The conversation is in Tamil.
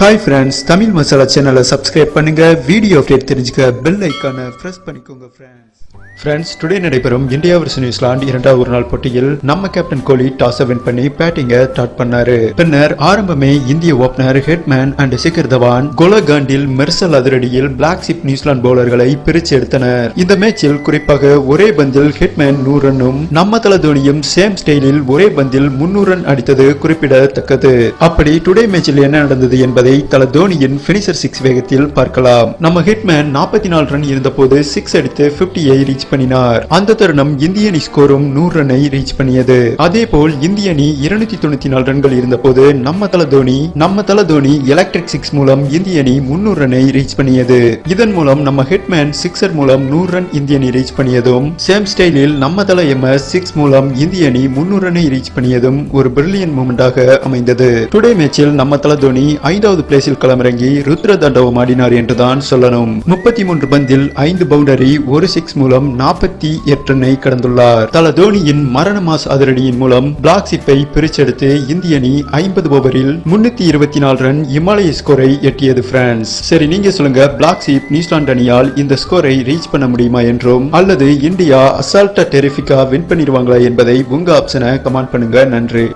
ஹாய் ஃப்ரெண்ட்ஸ் தமிழ் மசாலா சேனலை சப்ஸ்கிரைப் பண்ணுங்க. வீடியோ அப்டேட் தெரிஞ்சுக்க பெல் ஐக்கானை ப்ரெஸ் பண்ணிக்கோங்க ஃப்ரெண்ட்ஸ் ஃப்ரெண்ட்ஸ் டுடே நடைபெறும் இந்தியா வர்ஸ் நியூசிலாந்து இரண்டாவது ஒரு நாள் போட்டியில் நம்ம கேப்டன் கோலி டாஸ் வின் பண்ணி பேட்டிங்கை ஸ்டார்ட் பண்ணாரு. பின்னர் ஆரம்பமே இந்திய ஓபனர் ஹெட்மேன் அண்ட் சிகர் தவான் கோலகாண்டில் மெர்சல் அதிரடியில் பிளாக் சிப் நியூசிலாந்து பவுலர்களை பிரித்து எடுத்தனர். இந்த மேட்சில் குறிப்பாக ஒரே பந்தில் ஹெட்மேன் நூறு ரன்னும் நம்ம தல தோனியும் சேம் ஸ்டைலில் ஒரே பந்தில் முன்னூறு ரன் அடித்தது குறிப்பிடத்தக்கது. அப்படி டுடே மேட்சில் என்ன நடந்தது என்பதை தல தோனியின் பினிஷர் சிக்ஸ் வேகத்தில் பார்க்கலாம். நம்ம ஹிட்மேன் நாற்பத்தி நாலு ரன் இருந்தபோது சிக்ஸ் அடித்து 50 ரீச் பண்ணினார். அந்த தருணம் இந்திய அணி ஸ்கோரும் நூறு ரன்னை ரீச் பண்ணியது. அதே போல் இந்திய அணி இருநூத்தி தொண்ணூத்தி நாலு ரன்கள் இருந்தபோது நம்ம தல தோனி நம்ம தல தோனி எலக்ட்ரிக் சிக்ஸ் மூலம் இந்திய அணி முன்னூறு ரன்னை ரீச் பண்ணியது. இதன் மூலம் நம்ம ஹிட்மேன் சிக்ஸர் மூலம் நூறு ரன் இந்திய அணி ரீச் பண்ணியதும் சேம் ஸ்டைலில் நம்ம தல எம்எஸ் சிக்ஸ் மூலம் இந்திய அணி முன்னூறு ரன்னை ரீச் பண்ணியதும் ஒரு பிரில்லியன் மூமெண்டாக அமைந்தது. டுடே மேட்சில் நம்ம தல தோனி ஐந்தாவது பிளேஸில் களமிறங்கி ருத்ர தண்டவம் ஆடினார் என்றுதான் சொல்லணும். முப்பத்தி மூன்று பந்தில் ஐந்து பவுண்டரி ஒரு சிக்ஸ் மூலம் நாற்பத்தி எட்டு ரன்னை கடந்துள்ளார். தல தோனியின் மரண மாஸ் அதிரடியின் மூலம் பிளாக் சிப்பை பிரிச்செடுத்து இந்திய அணி ஐம்பது ஓவரில் முன்னூத்தி இருபத்தி நாலு ரன் இமாலய ஸ்கோரை எட்டியது பிரான்ஸ். சரி நீங்க சொல்லுங்க பிளாக் சிப் நியூசிலாந்து அணியால் இந்த ஸ்கோரை ரீச் பண்ண முடியுமா என்றும் அல்லது இந்தியா அசால்ட்டா டெரிஃபிக்கா வின் பண்ணிடுவாங்களா என்பதை உங்க ஆப்ஷனை கமெண்ட் பண்ணுங்க. நன்றி.